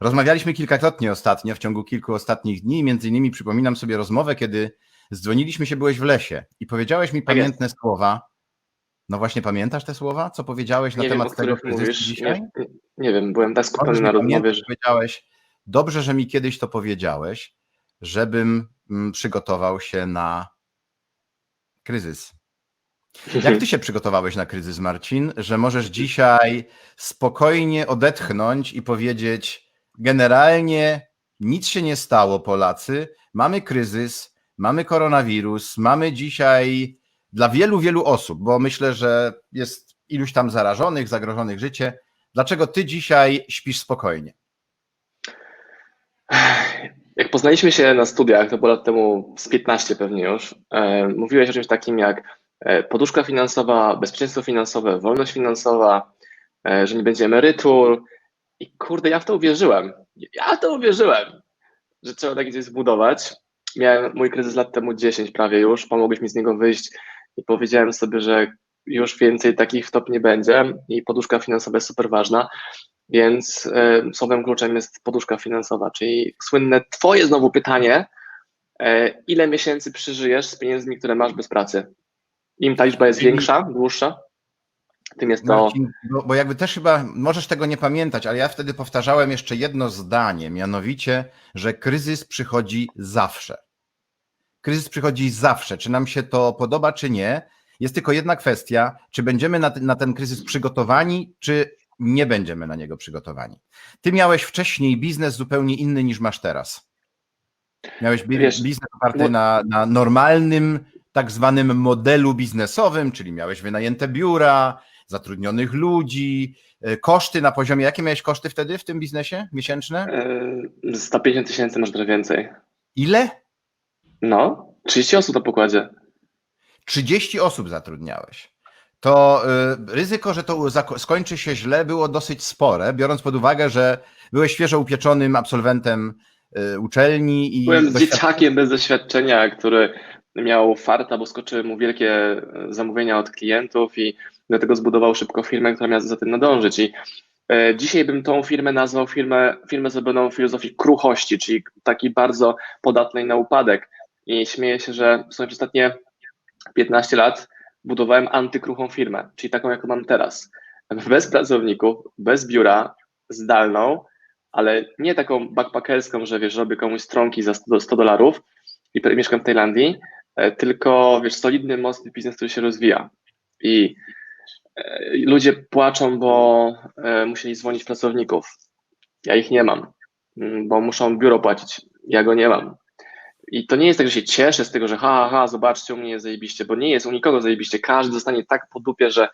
Rozmawialiśmy kilkakrotnie ostatnio, w ciągu kilku ostatnich dni. Między innymi przypominam sobie rozmowę, kiedy zdzwoniliśmy się, byłeś w lesie i powiedziałeś mi Tak jest. pamiętne słowa. No właśnie, pamiętasz te słowa? Co powiedziałeś na Nie wiem, temat tego kryzysu mówisz. dzisiaj? Nie, nie wiem, byłem tak skupiony na rozmowie, że powiedziałeś, dobrze, że mi kiedyś to powiedziałeś, żebym mm, przygotował się na kryzys. Jak ty się przygotowałeś na kryzys, Marcin, że możesz dzisiaj spokojnie odetchnąć i powiedzieć: Generalnie nic się nie stało, Polacy. Mamy kryzys, mamy koronawirus, mamy dzisiaj dla wielu, wielu osób, bo myślę, że jest iluś tam zarażonych, zagrożonych życie. Dlaczego ty dzisiaj śpisz spokojnie? Jak poznaliśmy się na studiach, to było lat temu z 15 pewnie już, e, mówiłeś o czymś takim jak e, poduszka finansowa, bezpieczeństwo finansowe, wolność finansowa, e, że nie będzie emerytur. I kurde, ja w to uwierzyłem. Ja w to uwierzyłem, że trzeba takie coś zbudować. Miałem mój kryzys lat temu 10 prawie już, pomogłeś mi z niego wyjść i powiedziałem sobie, że już więcej takich wtop nie będzie i poduszka finansowa jest super ważna. Więc y, słowem kluczem jest poduszka finansowa, czyli słynne Twoje znowu pytanie, y, ile miesięcy przeżyjesz z pieniędzmi, które masz bez pracy? Im ta liczba jest większa, dłuższa, tym jest to. Marcin, bo, bo jakby też chyba możesz tego nie pamiętać, ale ja wtedy powtarzałem jeszcze jedno zdanie, mianowicie, że kryzys przychodzi zawsze. Kryzys przychodzi zawsze. Czy nam się to podoba, czy nie? Jest tylko jedna kwestia, czy będziemy na, ten- na ten kryzys przygotowani, czy nie będziemy na niego przygotowani. Ty miałeś wcześniej biznes zupełnie inny niż masz teraz. Miałeś Wiesz, biznes oparty na, na normalnym, tak zwanym modelu biznesowym, czyli miałeś wynajęte biura, zatrudnionych ludzi, y, koszty na poziomie. Jakie miałeś koszty wtedy w tym biznesie miesięczne? y, 150 tysięcy, może trochę więcej. Ile? No, 30 osób na pokładzie. 30 osób zatrudniałeś. To y, ryzyko, że to skończy się źle, było dosyć spore, biorąc pod uwagę, że byłeś świeżo upieczonym absolwentem uczelni i Byłem dzieciakiem bez doświadczenia, który miał farta, bo skoczyły mu wielkie e, zamówienia od klientów i dlatego zbudował szybko firmę, która miała za tym nadążyć. I e, dzisiaj bym tą firmę nazwał firmę, firmę zrobioną w filozofii kruchości, czyli takiej bardzo podatnej na upadek. I śmieję się, że w sumie przez ostatnie 15 lat budowałem antykruchą firmę, czyli taką, jaką mam teraz. Bez pracowników, bez biura, zdalną, ale nie taką backpackerską, że wiesz, robię komuś stronki za 100 100 dolarów i mieszkam w Tajlandii, e, tylko wiesz, solidny, mocny biznes, który się rozwija. I ludzie płaczą, bo e, musieli zwolnić pracowników. Ja ich nie mam, mm, bo muszą biuro płacić. Ja go nie mam. I to nie jest tak, że się cieszę z tego, że ha, ha, ha, zobaczcie, u mnie jest zajebiście, bo nie jest u nikogo zajebiście. Każdy zostanie tak po dupie, że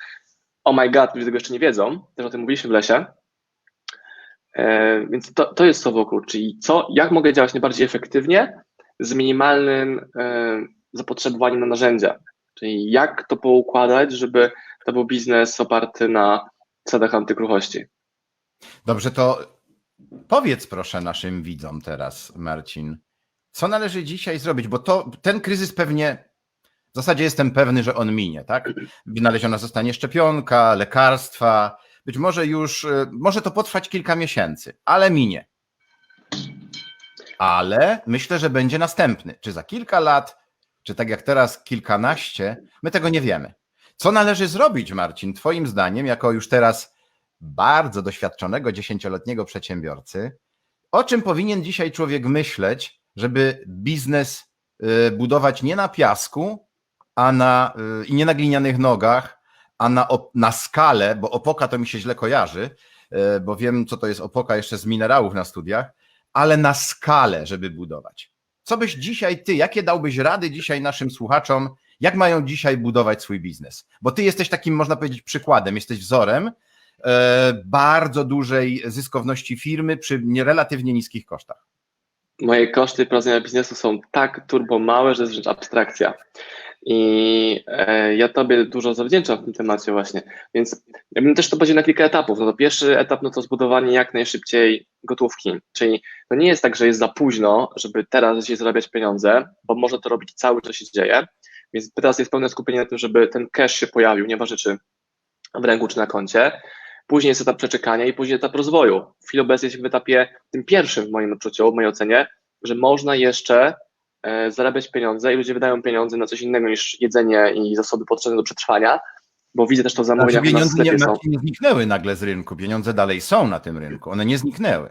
oh my god, ludzie tego jeszcze nie wiedzą. Też o tym mówiliśmy w lesie. E, więc to, to jest słowo klucz, czyli co, jak mogę działać najbardziej efektywnie z minimalnym e, zapotrzebowaniem na narzędzia. Czyli jak to poukładać, żeby to był biznes oparty na zasadach antykruchości. Dobrze, to powiedz proszę naszym widzom teraz, Marcin, co należy dzisiaj zrobić, bo to ten kryzys pewnie, w zasadzie jestem pewny, że on minie, tak? Wynaleziona zostanie szczepionka, lekarstwa, być może już, y, może to potrwać kilka miesięcy, ale minie. Ale myślę, że będzie następny. Czy za kilka lat, czy tak jak teraz kilkanaście, my tego nie wiemy. Co należy zrobić, Marcin, Twoim zdaniem, jako już teraz bardzo doświadczonego dziesięcioletniego przedsiębiorcy, o czym powinien dzisiaj człowiek myśleć, żeby biznes y, budować nie na piasku, a na, y, i nie na glinianych nogach, a na, na skalę, bo opoka to mi się źle kojarzy, y, bo wiem, co to jest opoka jeszcze z minerałów na studiach, ale na skalę, żeby budować. Co byś dzisiaj ty, jakie dałbyś rady dzisiaj naszym słuchaczom, jak mają dzisiaj budować swój biznes? Bo ty jesteś takim, można powiedzieć, przykładem, jesteś wzorem e, bardzo dużej zyskowności firmy przy nie- relatywnie niskich kosztach. Moje koszty prowadzenia biznesu są tak turbo małe, że jest wręcz abstrakcja. I e, ja Tobie dużo zawdzięczam w tym temacie właśnie. Więc ja bym też to podzielił na kilka etapów. No to pierwszy etap no to zbudowanie jak najszybciej gotówki. Czyli to nie jest tak, że jest za późno, żeby teraz dzisiaj zarabiać pieniądze, bo może to robić cały czas się dzieje. Więc teraz jest pełne skupienie na tym, żeby ten cash się pojawił, nieważne czy w ręku, czy na koncie. później jest etap przeczekania i później etap rozwoju. W chwili obecnej jesteśmy w etapie tym pierwszym w moim odczuciu, w mojej ocenie, że można jeszcze e, zarabiać pieniądze i ludzie wydają pieniądze na coś innego niż jedzenie i zasoby potrzebne do przetrwania, bo widzę też to w Znaczy, pieniądze nie, nie zniknęły nagle z rynku. Pieniądze dalej są na tym rynku. One nie zniknęły.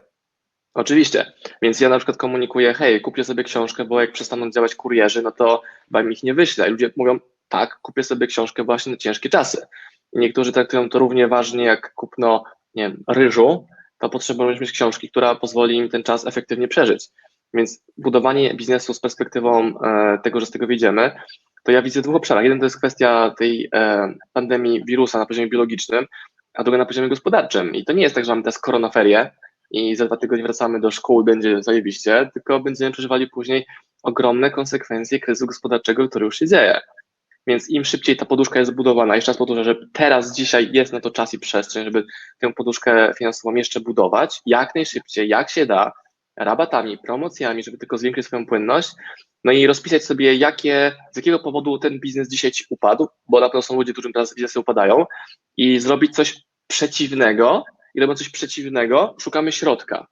Oczywiście, więc ja na przykład komunikuję, hej, kupię sobie książkę, bo jak przestaną działać kurierzy, no to wam ich nie wyślę. I ludzie mówią, tak, kupię sobie książkę właśnie na ciężkie czasy. I niektórzy traktują to równie ważnie jak kupno, nie wiem, ryżu, to potrzebują mieć książki, która pozwoli im ten czas efektywnie przeżyć. Więc budowanie biznesu z perspektywą e, tego, że z tego wyjdziemy, to ja widzę dwóch obszarach. Jeden to jest kwestia tej e, pandemii wirusa na poziomie biologicznym, a druga na poziomie gospodarczym. I to nie jest tak, że mamy teraz koronaferię, i za dwa tygodnie wracamy do szkół, będzie zajebiście, tylko będziemy przeżywali później ogromne konsekwencje kryzysu gospodarczego, który już się dzieje. Więc im szybciej ta poduszka jest zbudowana, jeszcze raz powtórzę, że teraz, dzisiaj jest na to czas i przestrzeń, żeby tę poduszkę finansową jeszcze budować, jak najszybciej, jak się da, rabatami, promocjami, żeby tylko zwiększyć swoją płynność, no i rozpisać sobie, jakie, z jakiego powodu ten biznes dzisiaj upadł, bo na pewno są ludzie, którym teraz biznesy upadają, i zrobić coś przeciwnego, i robiąc coś przeciwnego, szukamy środka.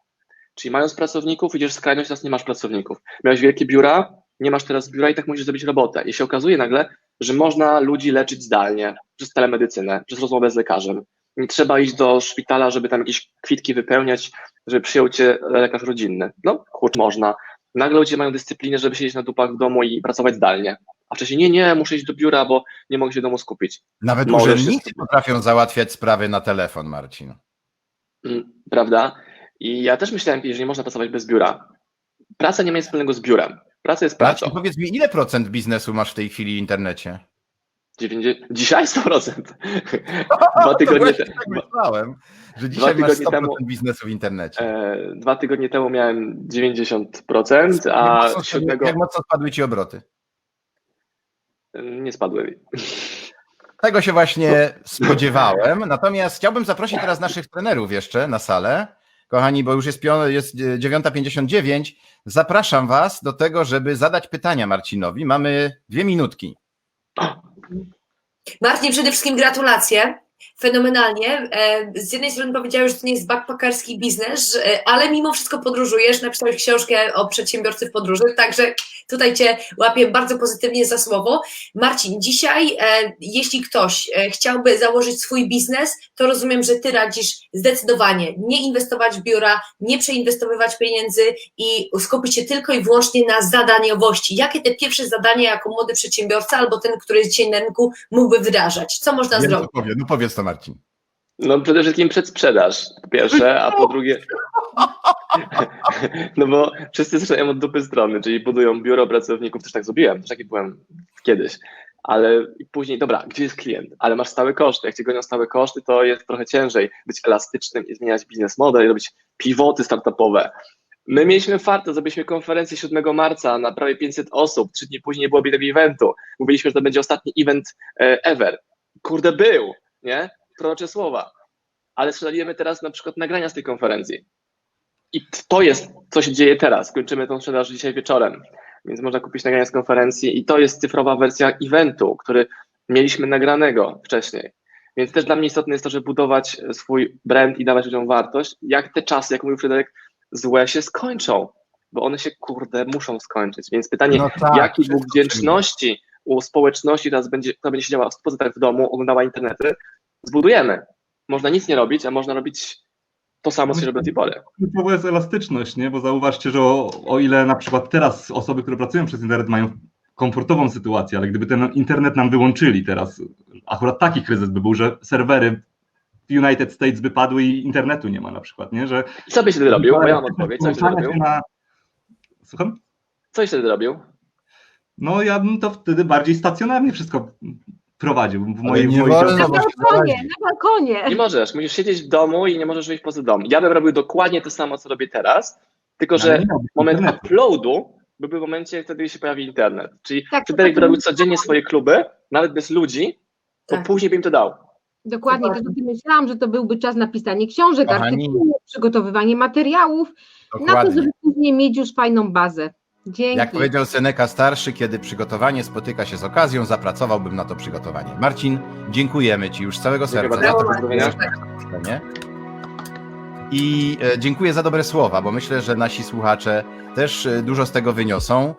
Czyli mając pracowników, idziesz w skrajność, teraz nie masz pracowników. Miałeś wielkie biura, nie masz teraz biura i tak musisz zrobić robotę. I się okazuje nagle, że można ludzi leczyć zdalnie, przez telemedycynę, przez rozmowę z lekarzem. Nie trzeba iść do szpitala, żeby tam jakieś kwitki wypełniać, żeby przyjął cię lekarz rodzinny. No, kurcz, można. Nagle ludzie mają dyscyplinę, żeby siedzieć na dupach w domu i pracować zdalnie. A wcześniej nie, nie, muszę iść do biura, bo nie mogę się w domu skupić. Nawet Możesz urzędnicy się- potrafią załatwiać sprawy na telefon, Marcin. Mm, prawda? I ja też myślałem kiedyś, że nie można pracować bez biura. Praca nie ma nic wspólnego z biurem. Praca jest pracą. powiedz mi, ile procent biznesu masz w tej chwili w internecie? 90... Dzisiaj 100%. Dwa tygodnie, właśnie te... tak myślałem, że dzisiaj masz tygodnie 100% temu- biznesu w internecie. e, dwa tygodnie temu miałem 90%, jak, a siódmego jak mocno spadły ci obroty? nie spadły. Tego się właśnie spodziewałem. Natomiast chciałbym zaprosić teraz naszych trenerów jeszcze na salę. Kochani, bo już jest, jest e, 9.59. Zapraszam Was do tego, żeby zadać pytania Marcinowi. Mamy dwie minutki. Marcin, przede wszystkim gratulacje. Fenomenalnie. E, Z jednej strony powiedziałeś, że to nie jest backpackerski biznes, że- ale mimo wszystko podróżujesz, napisałeś książkę o przedsiębiorcy w podróży, także tutaj Cię łapię bardzo pozytywnie za słowo. Marcin, dzisiaj e, jeśli ktoś e, chciałby założyć swój biznes, to rozumiem, że Ty radzisz zdecydowanie nie inwestować w biura, nie przeinwestowywać pieniędzy i skupić się tylko i wyłącznie na zadaniowości. Jakie te pierwsze zadania jako młody przedsiębiorca albo ten, który jest dzisiaj na rynku mógłby wyrażać? Co można co zrobić? powie. No powiedz to, Marcin. No przede wszystkim przedsprzedaż, po pierwsze, a po drugie... No bo wszyscy zaczynają od dupy strony, czyli budują biuro pracowników, też tak zrobiłem, też taki byłem kiedyś, ale później, dobra, gdzie jest klient? Ale masz stałe koszty, jak cię gonią stałe koszty, to jest trochę ciężej być elastycznym i zmieniać biznes model, i robić pivoty startupowe. My mieliśmy fartę, zrobiliśmy konferencję 7 marca na prawie 500 osób, trzy dni później nie było tego eventu. Mówiliśmy, że to będzie ostatni event e, ever. Kurde, był, nie? Prorocze słowa. Ale sprzedajemy teraz na przykład nagrania z tej konferencji. I to jest, co się dzieje teraz. Kończymy tą sprzedaż dzisiaj wieczorem, więc można kupić nagrania z konferencji i to jest cyfrowa wersja eventu, który mieliśmy nagranego wcześniej. Więc też dla mnie istotne jest to, żeby budować swój brand i dawać ludziom wartość, jak te czasy, jak mówił Fryderyk, złe się skończą, bo one się, kurde, muszą skończyć. Więc pytanie, No tak, jaki Bóg wdzięczności u społeczności teraz będzie, która będzie siedziała w 100% w domu, oglądała internety, zbudujemy. Można nic nie robić, a można robić to samo, co się robi do tej pory. Kluczowa jest elastyczność, nie? bo zauważcie, że o, o ile na przykład teraz osoby, które pracują przez internet mają komfortową sytuację, ale gdyby ten internet nam wyłączyli teraz, akurat taki kryzys by był, że serwery w United States by padły i internetu nie ma na przykład, nie? że I co byś wtedy robił? Bo ja mam odpowiedź. Co byś wtedy robił? na... Słucham? Co byś wtedy robił? No ja bym to wtedy bardziej stacjonarnie wszystko prowadził. W mojej, nie w mojej wolno, Na balkonie, na balkonie. Nie możesz. Musisz siedzieć w domu i nie możesz wyjść poza dom. Ja bym robił dokładnie to samo, co robię teraz, tylko że moment internetu. uploadu byłby w momencie, wtedy się pojawi internet. Czyli Tak, Fryderyk robił codziennie swoje kluby, nawet bez ludzi, to Tak. później by im to dał. Dokładnie, to sobie myślałam, że to byłby czas na pisanie książek, artykułów, przygotowywanie materiałów, na to, Dokładnie. żeby później mieć już fajną bazę. Dzięki. Jak powiedział Seneca starszy, kiedy przygotowanie spotyka się z okazją, zapracowałbym na to przygotowanie. Marcin, dziękujemy Ci już z całego serca za to, na I e, dziękuję za dobre słowa, bo myślę, że nasi słuchacze też e, dużo z tego wyniosą.